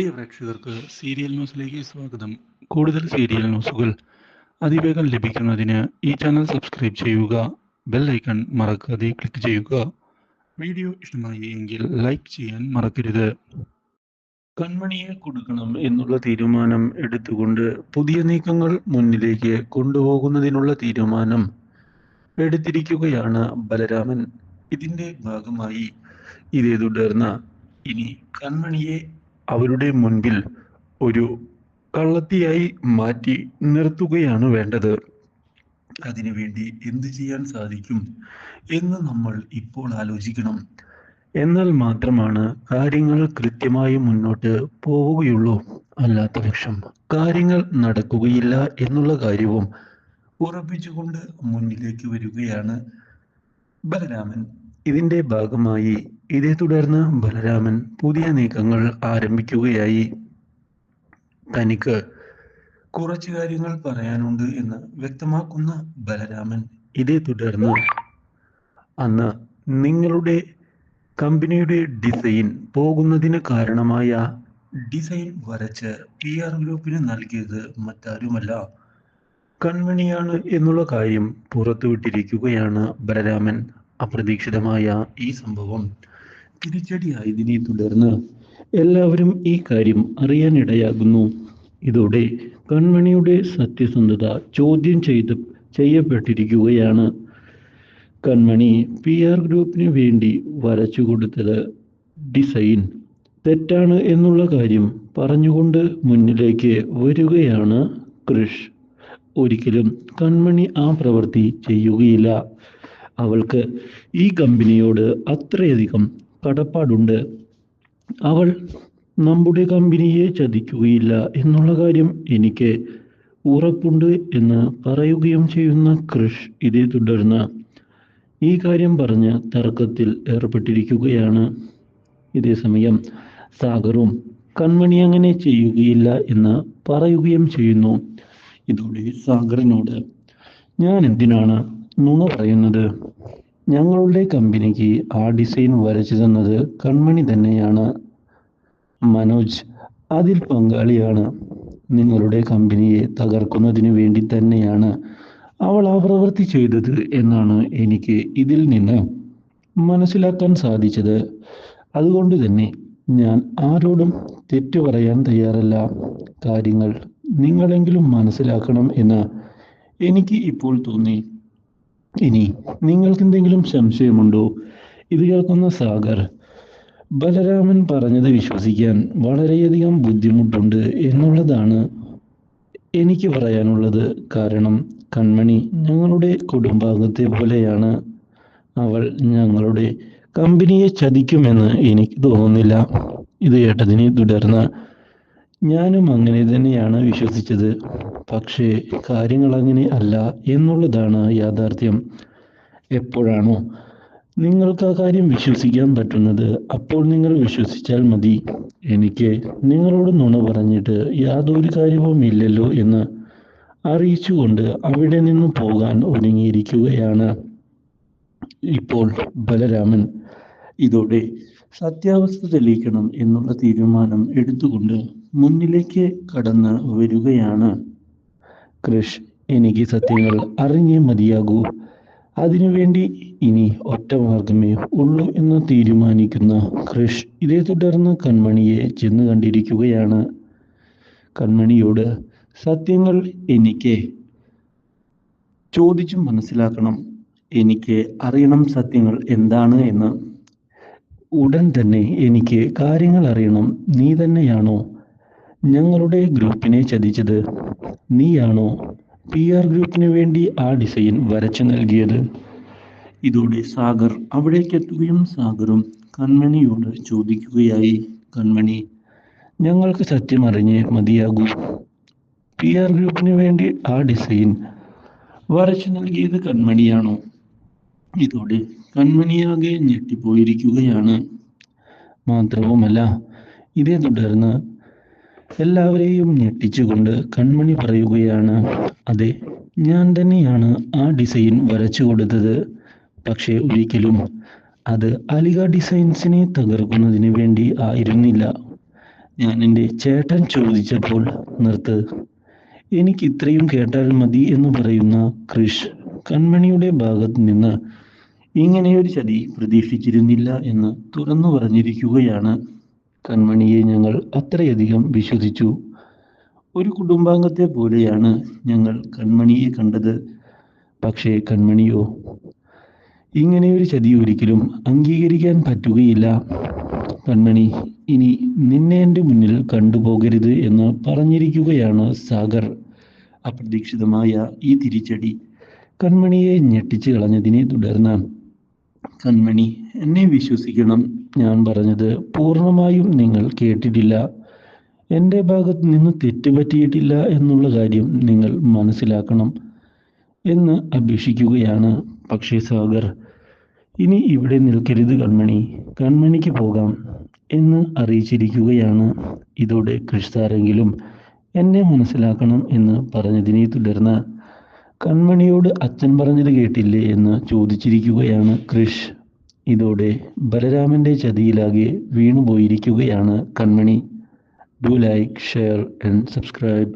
പ്രിയ പ്രേക്ഷകർക്ക് സീരിയൽ ന്യൂസിലേക്ക് സ്വാഗതം. കൂടുതൽ സീരിയൽ ന്യൂസുകൾ അതിവേഗം ലഭിക്കുന്നതിന് ഈ ചാനൽ സബ്സ്ക്രൈബ് ചെയ്യുക ബെൽ ഐക്കൺ മറക്കാതെ ക്ലിക്ക് ചെയ്യുക. വീഡിയോ ഇഷ്ടമായി എങ്കിൽ ലൈക്ക് ചെയ്യാൻ മറക്കരുത്. കൺമണിയെ കൊടുക്കണം എന്നുള്ള തീരുമാനം എടുത്തുകൊണ്ട് പുതിയ നീക്കങ്ങൾ മുന്നിലേക്ക് കൊണ്ടുപോകുന്നതിനുള്ള തീരുമാനം എടുത്തിരിക്കുകയാണ് ബലരാമൻ. ഇതിന്റെ ഭാഗമായി ഇതേ തുടർന്ന് ഇനി കൺമണിയെ അവരുടെ മുൻപിൽ ഒരു കള്ളത്തിയായി മാറ്റി നിർത്തുകയാണ് വേണ്ടത്. അതിനുവേണ്ടി എന്ത് ചെയ്യാൻ സാധിക്കും എന്ന് നമ്മൾ ഇപ്പോൾ ആലോചിക്കണം. എന്നാൽ മാത്രമാണ് കാര്യങ്ങൾ കൃത്യമായി മുന്നോട്ട് പോവുകയുള്ളൂ. അല്ലാത്ത പക്ഷം കാര്യങ്ങൾ നടക്കുകയില്ല എന്നുള്ള കാര്യവും ഉറപ്പിച്ചുകൊണ്ട് മുന്നിലേക്ക് വരികയാണ് ബലരാമൻ. ഇതിന്റെ ഭാഗമായി ഇതേ തുടർന്ന് ബലരാമൻ പുതിയ നീക്കങ്ങൾ ആരംഭിക്കുകയായി. തനിക്ക് കുറച്ച് കാര്യങ്ങൾ പറയാനുണ്ട് എന്ന് വ്യക്തമാക്കുന്ന ബലരാമൻ ഇതേ തുടർന്ന് അന്ന് നിങ്ങളുടെ കമ്പനിയുടെ ഡിസൈൻ പോകുന്നതിന് കാരണമായ ഡിസൈൻ വരച്ച് പി ആർ ഗ്രൂപ്പിന് നൽകിയത് മറ്റാരുമല്ല. കൺമണിയാണ് എന്നുള്ള കാര്യം പുറത്തുവിട്ടിരിക്കുകയാണ് ബലരാമൻ. അപ്രതീക്ഷിതമായ ഈ സംഭവം തിരിച്ചടിയായതിനെ തുടർന്ന് എല്ലാവരും ഈ കാര്യം അറിയാനിടയാകുന്നു. ഇതോടെ കൺമണിയുടെ സത്യസന്ധത ചോദ്യം ചെയ്ത് ചെയ്യപ്പെട്ടിരിക്കുകയാണ്. കൺമണി പി ആർ ഗ്രൂപ്പിന് വേണ്ടി വരച്ചു കൊടുത്തത് ഡിസൈൻ. തെറ്റാണ് എന്നുള്ള കാര്യം പറഞ്ഞുകൊണ്ട് മുന്നിലേക്ക് വരികയാണ് കൃഷ്. ഒരിക്കലും കൺമണി ആ പ്രവൃത്തി ചെയ്യുകയില്ല. അവൾക്ക് ഈ കമ്പനിയോട് അത്രയധികം കടപ്പാടുണ്ട്. അവൾ നമ്മുടെ കമ്പനിയെ ചതിക്കുകയില്ല എന്നുള്ള കാര്യം എനിക്ക് ഉറപ്പുണ്ട് എന്ന് പറയുകയും ചെയ്യുന്ന കൃഷ് ഇതേ തുടർന്ന് ഈ കാര്യം പറഞ്ഞ് തർക്കത്തിൽ ഏർപ്പെട്ടിരിക്കുകയാണ്. ഇതേ സമയം സാഗറും കൺമണി അങ്ങനെ ചെയ്യുകയില്ല എന്ന് പറയുകയും ചെയ്യുന്നു. ഇതോടെ സാഗറിനോട് ഞാൻ എന്തിനാണ് നുണ പറയുന്നത്? ഞങ്ങളുടെ കമ്പനിക്ക് ആ ഡിസൈൻ വരച്ചു തന്നത് കൺമണി തന്നെയാണ്. മനോജ് അതിൽ പങ്കാളിയാണ്. നിങ്ങളുടെ കമ്പനിയെ തകർക്കുന്നതിന് വേണ്ടി തന്നെയാണ് അവൾ ആ പ്രവൃത്തി ചെയ്തത് എന്നാണ് എനിക്ക് ഇതിൽ നിന്ന് മനസ്സിലാക്കാൻ സാധിച്ചത്. അതുകൊണ്ട് തന്നെ ഞാൻ ആരോടും തെറ്റു പറയാൻ തയ്യാറല്ല. കാര്യങ്ങൾ നിങ്ങളെങ്കിലും മനസ്സിലാക്കണം എന്ന് എനിക്ക് ഇപ്പോൾ തോന്നി. ഇനി നിങ്ങൾക്ക് എന്തെങ്കിലും സംശയമുണ്ടോ? ഇത് കേൾക്കുന്ന സാഗർ ബലരാമൻ പറഞ്ഞത് വിശ്വസിക്കാൻ വളരെയധികം ബുദ്ധിമുട്ടുണ്ട് എന്നുള്ളതാണ് എനിക്ക് പറയാനുള്ളത്. കാരണം കൺമണി ഞങ്ങളുടെ കുടുംബാംഗത്തെ പോലെയാണ്. അവൾ ഞങ്ങളുടെ കമ്പനിയെ ചതിക്കുമെന്ന് എനിക്ക് തോന്നുന്നില്ല. ഇത് കേട്ടതിനെ തുടർന്ന് ഞാനും അങ്ങനെ തന്നെയാണ് വിശ്വസിച്ചത്. പക്ഷേ കാര്യങ്ങൾ അങ്ങനെ അല്ല എന്നുള്ളതാണ് യാഥാർത്ഥ്യം. എപ്പോഴാണോ നിങ്ങൾക്ക് ആ കാര്യം വിശ്വസിക്കാൻ പറ്റുന്നത് അപ്പോൾ നിങ്ങൾ വിശ്വസിച്ചാൽ മതി. എനിക്ക് നിങ്ങളോട് നുണ പറഞ്ഞിട്ട് യാതൊരു കാര്യവും ഇല്ലല്ലോ എന്ന് അറിയിച്ചുകൊണ്ട് അവിടെ നിന്ന് പോകാൻ ഒരുങ്ങിയിരിക്കുകയാണ് ഇപ്പോൾ ബലരാമൻ. ഇതോടെ സത്യാവസ്ഥ തെളിയിക്കണം എന്നുള്ള തീരുമാനം എടുത്തുകൊണ്ട് മുന്നിലേക്ക് കടന്ന് വരികയാണ്. കൃഷ് എനിക്ക് സത്യങ്ങൾ അറിഞ്ഞേ മതിയാകൂ. അതിനുവേണ്ടി ഇനി ഒറ്റ മാർഗമേ ഉള്ളൂ എന്ന് തീരുമാനിക്കുന്ന കൃഷ് ഇതേ തുടർന്ന് കൺമണിയെ ചെന്ന് കണ്ടിരിക്കുകയാണ്. കൺമണിയോട് സത്യങ്ങൾ എനിക്ക് ചോദിച്ചും മനസ്സിലാക്കണം. എനിക്ക് അറിയണം സത്യങ്ങൾ എന്താണ് എന്ന്. ഉടൻ തന്നെ എനിക്ക് കാര്യങ്ങൾ അറിയണം. നീ തന്നെയാണോ ഞങ്ങളുടെ ഗ്രൂപ്പിനെ ചതിച്ചത്? നീയാണോ പി ആർ ഗ്രൂപ്പിന് വേണ്ടി ആ ഡിസൈൻ വരച്ചു നൽകിയത്? ഇതോടെ സാഗർ അവിടേക്ക് എത്തുകയും സാഗറും കൺമണിയോട് ചോദിക്കുകയായി. കൺമണി ഞങ്ങൾക്ക് സത്യം അറിഞ്ഞേ മതിയാകൂ. പി ആർ ഗ്രൂപ്പിന് വേണ്ടി ആ ഡിസൈൻ വരച്ചു നൽകിയത് കൺമണിയാണോ? ഇതോടെ കൺമണിയാകെ ഞെട്ടിപ്പോയിരിക്കുകയാണ്. മാത്രവുമല്ല ഇതേ തുടർന്ന് എല്ലാവരെയും ഞെട്ടിച്ചുകൊണ്ട് കൺമണി പറയുകയാണ് അതെ ഞാൻ തന്നെയാണ് ആ ഡിസൈൻ വരച്ചു കൊടുത്തത്. പക്ഷേ ഒരിക്കലും അത് അലിഗ ഡിസൈൻസിനെ തകർക്കുന്നതിന് വേണ്ടി ആയിരുന്നില്ല. ഞാൻ എന്റെ ചേട്ടൻ ചോദിച്ചപ്പോൾ നിർത്ത്. എനിക്ക് ഇത്രയും കേട്ടാൽ മതി എന്ന് പറയുന്ന കൃഷ് കൺമണിയുടെ ഭാഗത്ത് നിന്ന് ഇങ്ങനെയൊരു ചതി പ്രതീക്ഷിച്ചിരുന്നില്ല എന്ന് തുറന്നു പറഞ്ഞിരിക്കുകയാണ് കൺമണിയെ ഞങ്ങൾ അത്രയധികം വിശ്വസിച്ചു. ഒരു കുടുംബാംഗത്തെ പോലെയാണ് ഞങ്ങൾ കൺമണിയെ കണ്ടത്. പക്ഷേ കൺമണിയോ ഇങ്ങനെയൊരു ചതി ഒരിക്കലും അംഗീകരിക്കാൻ പറ്റുകയില്ല. കൺമണി ഇനി നിന്നെ എന്റെ മുന്നിൽ കണ്ടുപോകരുത് എന്ന് പറഞ്ഞിരിക്കുകയാണ് സാഗർ. അപ്രതീക്ഷിതമായ ഈ തിരിച്ചടി കൺമണിയെ ഞെട്ടിച്ചു കളഞ്ഞതിനെ തുടർന്ന് കൺമണി എന്നെ വിശ്വസിക്കണം. ഞാൻ പറഞ്ഞത് പൂർണമായും നിങ്ങൾ കേട്ടിട്ടില്ല. എന്റെ ഭാഗത്ത് നിന്ന് തെറ്റുപറ്റിയിട്ടില്ല എന്നുള്ള കാര്യം നിങ്ങൾ മനസ്സിലാക്കണം എന്ന് അപേക്ഷിക്കുകയാണ്. പക്ഷേ സാഗർ ഇനി ഇവിടെ നിൽക്കരുത് കൺമണി. കൺമണിക്ക് പോകാം എന്ന് അറിയിച്ചിരിക്കുകയാണ്. ഇതോടെ കൃഷ്താരെങ്കിലും എന്നെ മനസ്സിലാക്കണം എന്ന് പറഞ്ഞതിനെ തുടർന്ന് കൺമണിയോട് അച്ഛൻ പറഞ്ഞത് കേട്ടില്ലേ എന്ന് ചോദിച്ചിരിക്കുകയാണ് കൃഷ്. ഇതോടെ ബലരാമന്റെ ചതിയിലാകെ വീണുപോയിരിക്കുകയാണ് Kanmani. Do like share and subscribe